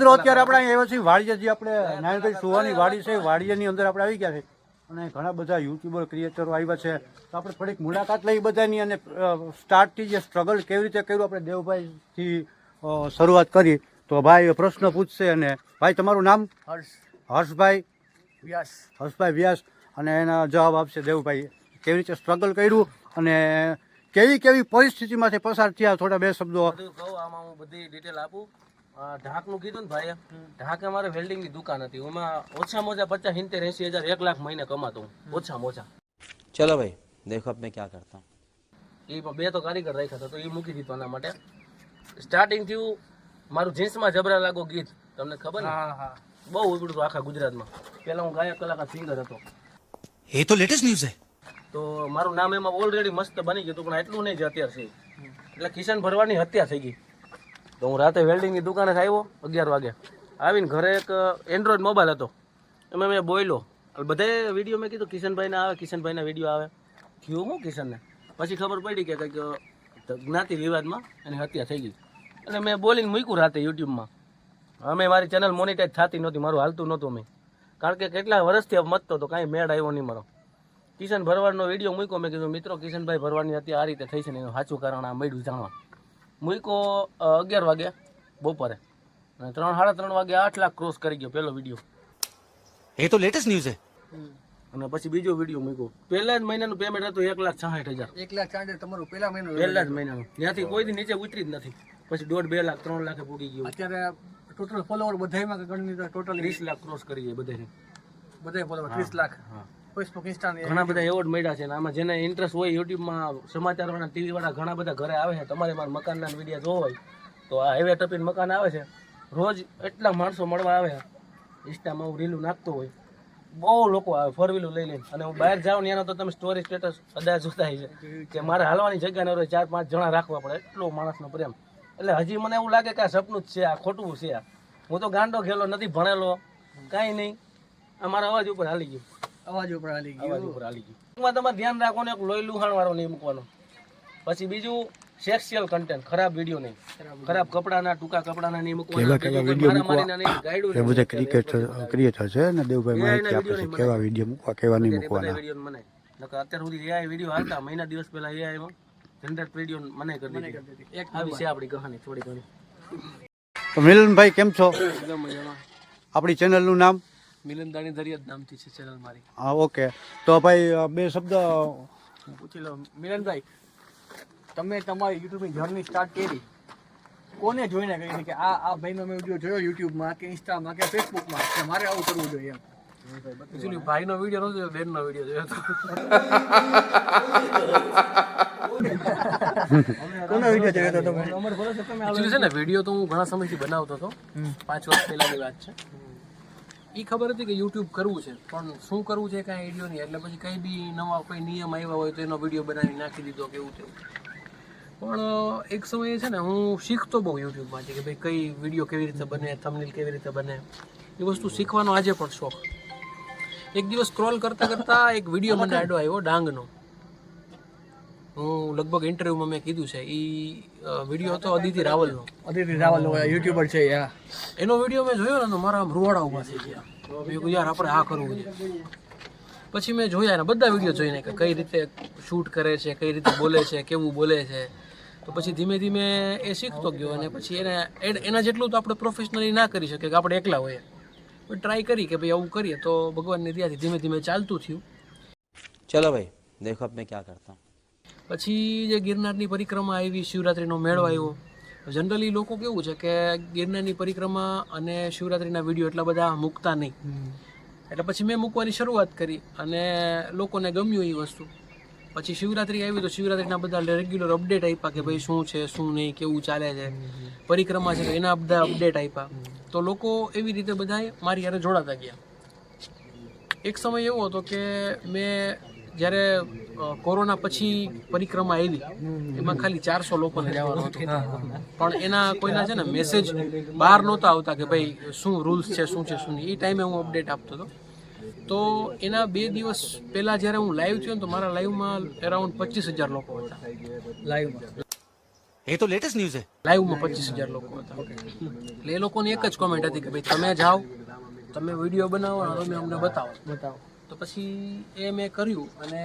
મિત્રો અત્યારે આપણે અહીંયા આવ્યા છીએ વાડીએ જે આપણે નારાયણભાઈ સુવાની વાડી છે વાડીની અંદર આપણે આવી ગયા છે. અને ઘણા બધા યુટ્યુબર ક્રિએટરો આવ્યા છે. તો આપણે થોડીક મુલાકાત લઈ બધાની અને સ્ટાર્ટથી જે સ્ટ્રગલ કેવી રીતે કર્યું આપણે દેવભાઈથી શરૂઆત કરી. તો ભાઈ પ્રશ્ન પૂછશે અને ભાઈ તમારું નામ? હર્ષ. હર્ષભાઈ? વ્યાસ. હર્ષભાઈ વ્યાસ. અને એના જવાબ આપશે દેવભાઈ. કેવી રીતે સ્ટ્રગલ કર્યું અને કેવી કેવી પરિસ્થિતિમાંથી પસાર થયા? થોડા બે શબ્દો. આમાં હું બધી ડિટેલ આપું. ઢાંકનું કીધું ને ભાઈ ઢાંક મારે વેલ્ડિંગની દુકાન હતી. એમાં ઓછામાં ઓછા પચાસ સિત્તેર એસી હજાર એક લાખ મહિને કમાતો. હું ઓછામાં ઓછા. ચલો ભાઈ દેખો મેં ક્યાં કરતા. એ બે તો કારીગર રાખ્યા હતા તો એ મૂકી દીધો એના માટે. સ્ટાર્ટિંગ થયું મારું જીન્સમાં જબરા લાગો ગીત. તમને ખબર ને? બહુ ઉજળું હતું આખા ગુજરાતમાં. પહેલા હું ગાયક કલાકાર સિંગર હતો. એ તો લેટેસ્ટ ન્યૂઝ છે. તો મારું નામ એમાં ઓલરેડી મસ્ત બની ગયું હતું પણ એટલું નહીં જ અત્યાર છે. એટલે કિશન ભરવાની હત્યા થઈ ગઈ. તો હું રાતે વેલ્ડિંગની દુકાને આવ્યો અગિયાર વાગે. આવીને ઘરે એક એન્ડ્રોઈડ મોબાઈલ હતો. એમાં મેં બોલ્યો બધે વીડિયો મેં કીધું, કિશનભાઈના આવે, કિશનભાઈના વીડિયો આવે. થયું હું કિશનને? પછી ખબર પડી કે કંઈક જ્ઞાતિ વિવાદમાં એની હત્યા થઈ ગઈ. અને મેં બોલીને મૂક્યું રાતે યુટ્યુબમાં. અમે મારી ચેનલ મોનિટાઈઝ થતી નહોતી, મારું હાલતું નહોતું મેં કારણ કે કેટલા વર્ષથી મતતો તો કાંઈ મેળ આવ્યો નહીં મારો. કિશન ભરવાડનો વીડિયો મૂક્યો, મેં કીધું, મિત્રો, કિશનભાઈ ભરવાડની હત્યા આ રીતે થઈ છે ને એનું સાચું કારણ આ મળ્યું જાણવા. મૂક્યો અગિયાર વાગ્યા બપોરે. અને ત્રણ સાડા ત્રણ વાગે આઠ લાખ ક્રોસ કરી ગયો પહેલો વીડિયો એ તો લેટેસ્ટ ન્યૂઝ છે. અને પછી બીજો વીડિયો મૂક્યો પહેલા જ મહિનાનું પેમેન્ટ હતું એક લાખ છાસઠ હજાર. એક લાખ છાસઠ તમારું પહેલા મહિનો પહેલા જ મહિનાનું. ત્યાંથી કોઈ દી નીચે ઉતરી જ નથી. પછી દોઢ બે લાખ ત્રણ લાખે પૂરી ગયું. અત્યારે ટોટલ ફોલોવર બધાયમાં ગણી ટોટલ વીસ લાખ ક્રોસ કરી જાય બધાને બધા ફોલોવર ત્રીસ લાખ. હા. ફેસબુક ઇન્સ્ટા ઘણા બધા એવોર્ડ મળ્યા છે અને આમાં જેને ઇન્ટરેસ્ટ હોય યુટ્યુબમાં સમાચાર વાળા ટીવી વાળા ઘણા બધા ઘરે આવે છે. તમારે મારા મકાનના વીડિયો જોવો હોય તો આ હાઈવે ટપીને મકાન આવે છે. રોજ એટલા માણસો મળવા આવે ઇન્સ્ટામાં હું રીલું નાખતો હોય. બહુ લોકો આવે ફોર વ્હીલું લઈ લઈને. અને હું બહાર જાઉં ને એનો તો તમે સ્ટોરી સ્ટેટસ કદાચ જોતા છે કે મારે હાલવાની જગ્યા ન રહે ચાર પાંચ જણા રાખવા પડે. એટલો માણસનો પ્રેમ. એટલે હજી મને એવું લાગે કે આ સપનું જ છે આ ખોટું છે આ. હું તો ગાંડો ખેલો નથી ભણેલો. કાંઈ નહીં. આ મારા અવાજ ઉપર હાલી ગયું. અવાજ ઉપર હાલી અવાજ ઉપર આલી ગયો. ટૂંકમાં તમારે ધ્યાન રાખવાનું એક લોહી લુહાણ વાળો નહીં મૂકવાનો. પછી બીજું સેક્સ્યુઅલ કન્ટેન્ટ ખરાબ વીડિયો નહીં. ખરાબ કપડાના ટૂંકા કપડાના નહીં મૂકવાના. કેવા મારામારીના નહીં, એ બધા ક્રિકેટર ક્રિએટર છે ને દેવભાઈ માહિતી આપે છે કેવા વીડિયો મૂકવા કેવા નહીં મૂકવાના. નકર અત્યાર સુધી એઆઈ વીડિયો હાલતા. મહિના દિવસ પહેલા AI માં જનરેટ વીડિયો મને કરી દીધી. એક આવી છે આપણી કહાની થોડી ઘણી. તો મિલનભાઈ કેમ છો? આપણી ચેનલનું નામ? મિલન દાણી દરિયા નામથી છે ચેનલ મારી હા ઓકે તો ભાઈ બે શબ્દ પૂછી લો મિલનભાઈ તમે તમારી યુટ્યુબની જર્ની સ્ટાર્ટ કરી કોને જોઈને કરી છે કે આ આ ભાઈનો મેં વીડિયો જોયો યુટ્યુબમાં કે ઇન્સ્ટામાં કે ફેસબુકમાં કે મારે આવું કરવું જોઈએ એમ ભાઈનો વીડિયો નતો જોયો બેનનો વીડિયો જોયો કોનો વીડિયો જોયો હતો તમે છે ને વીડિયો તો હું ઘણા સમયથી બનાવતો હતો પાંચ વર્ષ પહેલાની વાત છે એ ખબર હતી કે યુટ્યુબ કરવું છે. પણ શું કરવું છે કાંઈ આઈડિયો નહીં. એટલે પછી કંઈ બી નવા કોઈ નિયમ આવ્યા હોય તો એનો વીડિયો બનાવી નાખી દીધો કે એવું તેવું. પણ એક સમયે છે ને હું શીખતો બહુ યુટ્યુબમાંથી કે ભાઈ કઈ વીડિયો કેવી રીતે બને થંબનેલ કેવી રીતે બને. એ વસ્તુ શીખવાનો આજે પણ શોખ. એક દિવસ સ્ક્રોલ કરતાં કરતાં એક વીડિયો મને આડો આવ્યો ડાંગનો. હું લગભગ ઇન્ટરવ્યુમાં મેં કીધું છે એ વીડિયો હતો અદિતિ રાવલનો અદિતિ રાવલ યુટ્યુબર છે યા એનો વીડિયો મેં જોયો ને મારા આમ રૂવાડા ઊભા થઈ ગયા. મેં યાર આપણે આ કરવું છે. પછી મેં જોયા ને બધા વીડિયો જોઈને કે કઈ રીતે શૂટ કરે છે કઈ રીતે બોલે છે કેવું બોલે છે. તો પછી ધીમે ધીમે એ શીખતો ગયો અને પછી એને એના જેટલું તો આપણે પ્રોફેશનલી ના કરી શકીએ કે આપણે એકલા હોઈએ. પણ ટ્રાય કરી કે ભાઈ આવું કરીએ તો ભગવાનની દયાથી ધીમે ધીમે ચાલતું થયું. ચલો ભાઈ દેખો અબ મેં ક્યાં કરતા હું. પછી જે ગિરનારની પરિક્રમા આવી શિવરાત્રિનો મેળો આવ્યો જનરલી લોકો કેવું છે કે ગિરનારની પરિક્રમા અને શિવરાત્રિના વીડિયો એટલા બધા મૂકતા નહીં. એટલે પછી મેં મૂકવાની શરૂઆત કરી અને લોકોને ગમ્યું એ વસ્તુ. પછી શિવરાત્રી આવી તો શિવરાત્રીના બધા રેગ્યુલર અપડેટ આપ્યા કે ભાઈ શું છે શું નહીં કેવું ચાલે છે પરિક્રમા છે તો એના બધા અપડેટ આપ્યા. તો લોકો એવી રીતે બધાય મારી યારે જોડાતા ગયા. એક સમય એવો હતો કે મેં જ્યારે કોરોના પછી પરિક્રમા આવી એમાં ખાલી ચારસો લોકોને જવાનું હતું. પણ એના કોઈના છે ને મેસેજ બહાર નહોતા આવતા કે ભાઈ શું રૂલ્સ છે શું છે શું નહીં. એ ટાઈમે હું અપડેટ આપતો હતો. તો એના બે દિવસ પહેલાં જ્યારે હું લાઈવ થયો ને તો મારા લાઈવમાં અરાઉન્ડ પચીસ હજાર લોકો હતા. લાઈવમાં એ તો લેટેસ્ટ ન્યૂઝ છે. લાઈવમાં પચીસ હજાર લોકો હતા. એટલે એ લોકોની એક જ કોમેન્ટ હતી કે ભાઈ તમે જાઓ તમે વીડિયો બનાવો અને તમે અમને બતાવો. બતાવો. તો પછી એ મેં કર્યું અને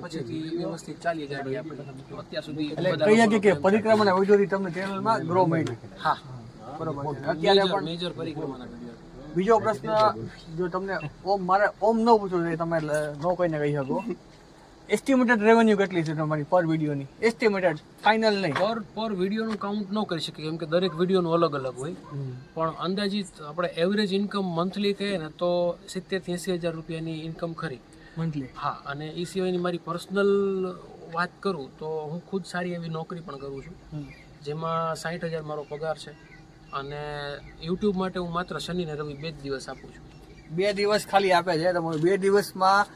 પછીથી વ્યવસ્થિત ચાલી ગાડી આપણે. તો અત્યાર સુધી એટલે બધા કહી કે પરિક્રમાના વિડીયોથી તમને ચેનલમાં ગ્રો મળી હા. બરોબર અત્યારે પણ મેજર પરિક્રમાના બીજો પ્રશ્ન જો તમને ઓમ મારે ઓમ ન પૂછવું જોઈએ તમે ન કોઈને કહી શકો. એસ્ટિમેટેડ રેવન્યુ કેટલી છે તમારી પર વિડીયોની એસ્ટિમેટેડ ફાઇનલ નહીં. પર પર વિડીયોનું કાઉન્ટ ન કરી શકીએ કેમ કે દરેક વિડીયોનું અલગ અલગ હોય. પણ અંદાજિત આપણે એવરેજ ઇન્કમ મંથલી કહીએ ને તો સિત્તેરથી એંસી હજાર રૂપિયાની ઇન્કમ ખરી. મંથલી હા અને એ સિવાયની મારી પર્સનલ વાત કરું તો હું ખુદ સારી એવી નોકરી પણ કરું છું. જેમાં સાઠ હજાર મારો પગાર છે અને યુટ્યુબ માટે હું માત્ર શનિ ને રવિ બે જ દિવસ આપું છું. બે દિવસ ખાલી આપે છે તમારું બે દિવસમાં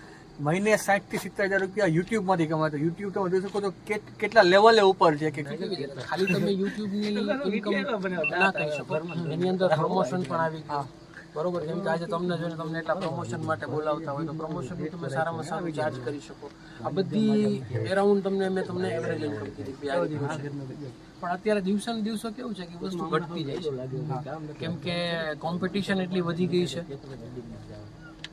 મહિને સાઠથી સિત્તેર હજાર રૂપિયા યુટ્યુબમાંથી કમાતો. યુટ્યુબ તમે જોઈ શકો તો કેટ- કેટલા લેવલે ઉપર છે કે ખાલી તમે યુટ્યુબની ઇન્કમ ના કહી શકો. એની અંદર પ્રમોશન પણ આવી ગયું. બરોબર કેમ કે આજે તમને જોઈને તમને એટલા પ્રમોશન માટે બોલાવતા હોય તો પ્રમોશન તમે સારામાં સારું ચાર્જ કરી શકો. આ બધી એરાઉન્ડ તમને મેં તમને એવરેજ ઇન્કમ કીધી કે આવી પણ અત્યારે દિવસે ને દિવસો કેવું છે કે વસ્તુ ઘટતી જાય છે. કેમ કે કોમ્પિટિશન એટલી વધી ગઈ છે.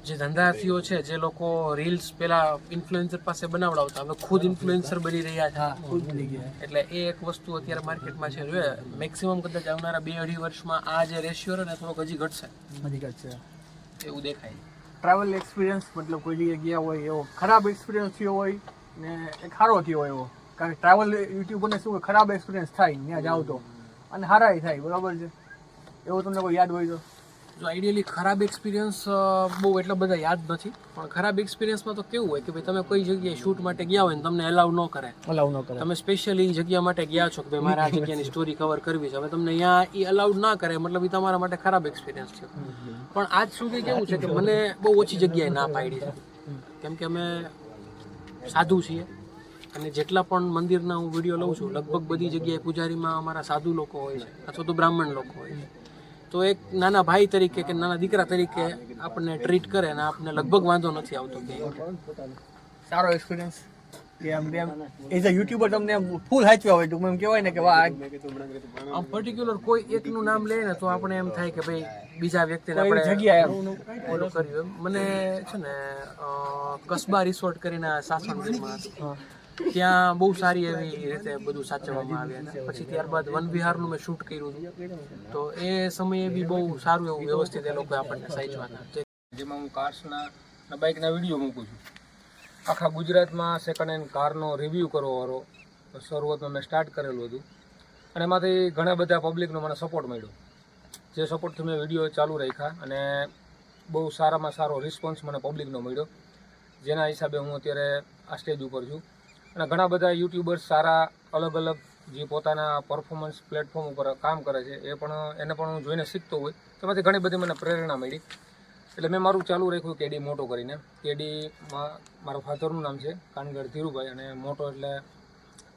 જે ધંધાર્થીઓ છે જે લોકો રીલ્સ પેલા ઇન્ફ્લુએન્સર પાસે બનાવડાવતા હવે ખુદ ઇન્ફ્લુએન્સર બની રહ્યા છે. એટલે એ એક વસ્તુ અત્યારે માર્કેટમાં છે. જોઈએ મેક્સિમમ કદાચ આવનારા બે અઢી વર્ષમાં આ જે રેશિયો ને થોડોક હજી ઘટશે. હજી ઘટશે. એવું દેખાય. ટ્રાવેલ એક્સપિરિયન્સ મતલબ કોઈ જગ્યાએ ગયા હોય એવો ખરાબ એક્સપિરિયન્સ થયો હોય ને એક સારો થયો હોય એવો. કારણ કે ટ્રાવેલ યુટ્યુબરને શું ખરાબ એક્સપિરિયન્સ થાય ત્યાં જાવ તો. અને સારા થાય બરાબર છે? એવું તમને કોઈ યાદ હોય તો? જો આઈડિયલી ખરાબ એક્સપિરિયન્સ બહુ એટલા બધા યાદ નથી. પણ ખરાબ એક્સપિરિયન્સમાં તો કેવું હોય કે ભાઈ તમે કોઈ જગ્યાએ શૂટ માટે ગયા હોય ને તમને એલાવ ન કરે અલાવ ન કરે તમે સ્પેશિયલી એ જગ્યા માટે ગયા છો કે ભાઈ મારે આ જગ્યાની સ્ટોરી કવર કરવી છે. હવે તમને અહીંયા એ અલાઉડ ના કરે મતલબ એ તમારા માટે ખરાબ એક્સપિરિયન્સ છે. પણ આજ સુધી કેવું છે કે મને બહુ ઓછી જગ્યાએ ના પાડી છે. કેમ કે અમે સાધુ છીએ અને જેટલા પણ મંદિરના હું વીડિયો લઉં છું લગભગ બધી જગ્યાએ પૂજારીમાં અમારા સાધુ લોકો હોય છે અથવા તો બ્રાહ્મણ લોકો હોય છે. તો એક નાના ભાઈ તરીકે કે નાના દીકરા તરીકે આપણને ટ્રીટ કરે અને આપણને લગભગ વાંધો નથી આવતો કે સારો એક્સપિરિયન્સ કે આમ એમ એઝ અ યુટ્યુબર તમને ફૂલ હાચવા હોય ટૂંકમાં એમ કહેવાય ને કે વાહ આમ પર્ટિક્યુલર કોઈ એકનું નામ લે ને તો આપણે એમ થાય કે ભાઈ બીજા વ્યક્તિને આપણે જગ્યાએ ઓલું કર્યું મને છે ને કસબા રિસોર્ટ કરીને સાસણ. ત્યાં બહુ સારી એવી રીતે બધું સાચવવામાં આવ્યા છે. પછી ત્યારબાદ વન વિહારનું મેં શૂટ કર્યું હતું. તો એ સમયે બી બહુ સારું એવું વ્યવસ્થિત એ લોકોએ આપણને સાચવાના જેમાં હું કાર્સના બાઇકના વીડિયો મૂકું છું. આખા ગુજરાતમાં સેકન્ડ હેન્ડ કારનો રિવ્યૂ કરવાવાળો શરૂઆતમાં મેં સ્ટાર્ટ કરેલું હતું. અને એમાંથી ઘણા બધા પબ્લિકનો મને સપોર્ટ મળ્યો. જે સપોર્ટથી મેં વીડિયો ચાલુ રાખ્યા અને બહુ સારામાં સારો રિસ્પોન્સ મને પબ્લિકનો મળ્યો. જેના હિસાબે હું અત્યારે આ સ્ટેજ ઉપર છું. અને ઘણા બધા યુટ્યુબર્સ સારા અલગ અલગ જે પોતાના પરફોર્મન્સ પ્લેટફોર્મ ઉપર કામ કરે છે, એ પણ, એને પણ હું જોઈને શીખતો હોય. તેમાંથી ઘણી બધી મને પ્રેરણા મળી. એટલે મેં મારું ચાલુ રાખ્યું કેડી મોટો કરીને. કેડીમાં મારા ફાધરનું નામ છે કાનગર ધીરુભાઈ, અને મોટો એટલે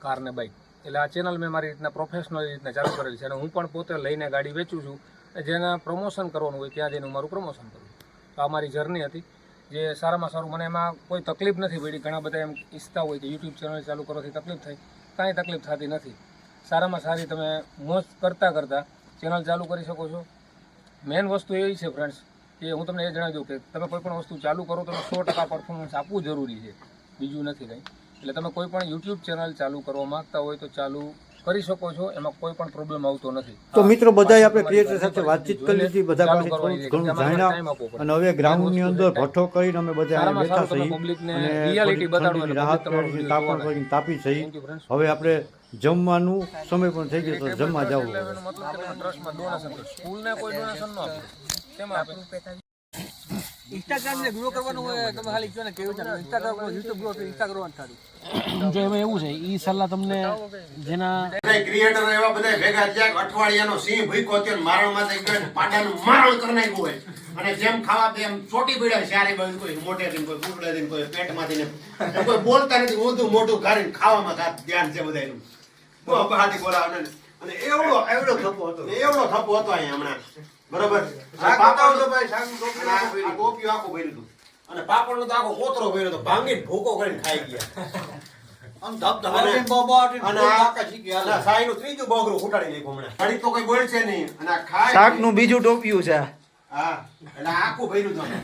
કાર ને બાઇક એટલે આ ચેનલ મેં મારી રીતના પ્રોફેશનલ રીતના ચાલુ કરેલી છે. અને હું પણ પોતે લઈને ગાડી વેચું છું. જેના પ્રમોશન કરવાનું હોય, ત્યાં જઈને હું મારું પ્રમોશન કરું તો આ મારી જર્ની હતી. જે સારામાં સારું. મને એમાં કોઈ તકલીફ નથી પડી. ઘણા બધા એમ ઈચ્છતા હોય કે યુટ્યુબ ચેનલ ચાલુ કરવાથી તકલીફ થાય. કાંઈ તકલીફ થતી નથી. સારામાં સારી તમે મોજ કરતાં કરતાં ચેનલ ચાલુ કરી શકો છો. મેઇન વસ્તુ એવી છે ફ્રેન્ડ્સ કે હું તમને એ જણાવી દઉં કે તમે કોઈ પણ વસ્તુ ચાલુ કરો તો સો ટકા પરફોર્મન્સ આપવું જરૂરી છે. બીજું નથી કંઈ. એટલે તમે કોઈ પણ યુટ્યુબ ચેનલ ચાલુ કરવા માગતા હોય તો ચાલુ કરી શકો છો એમાં કોઈ પણ પ્રોબ્લેમ આવતો નથી. તો મિત્રો બધાય આપણે ક્રિએટર સાથે વાતચીત કરી લીધી બધા પાસે. ઘણું જાણ્યા. અને હવે ગ્રાઉન્ડની અંદર ભઠ્ઠો કરીને અમે બધા બેઠા છીએ publicને અને reality થોડી બતાડો ઠંડીની એટલે રાહત video તાપણ કરીને તાપી થઈ હવે આપણે જમવાનું સમય પણ થઈ ગયો તો જમવા જવું મતલબ કે ટ્રસ્ટમાં ડોનેશન સ્કૂલને કોઈ ડોનેશન ન આપે? તેમાં આપે? ઇન્સ્ટાગ્રામ ને ગ્રો કરવાનું હોય તમે ખાલી કહો ને કેવું છે. ઇન્સ્ટાગ્રામ યુટ્યુબ ગ્રો ઇન્સ્ટાગ્રામ સારું જો એવું છે એ સલાહ તમને જેના બધા એવા બધા ભેગા થયા અઠવાડિયાનો સિંહ ભૂખ્યો થયો મારણમાં ગયો પાડાનું મારણ કરી નાખ્યું હોય. અને જેમ ખાવા તેમ ચોટી પડ્યા ચારે બાજુ કોઈ મોઢેથી કોઈ બુકડેથી કોઈ પેટમાંથી ને કોઈ બોલતા નથી ઊંધું મોટું કાઢીને ખાવામાં ધ્યાન છે બહુ બોલાવે અને એવડો એવડો થપ્પો હતો. એવડો થપ્પો હતો અહીંયા હમણાં. બરોબર. પાપડ ટોપિયું આખું ભર્યું હતું અને પાપડનો તો આખો કોતરો ભર્યો હતો ભાંગી ભૂકો કરીને ખાઈ ગયા. અને નું ના, બીજું ટોપિયું છે. હા એટલે આખું ભર્યું તમે.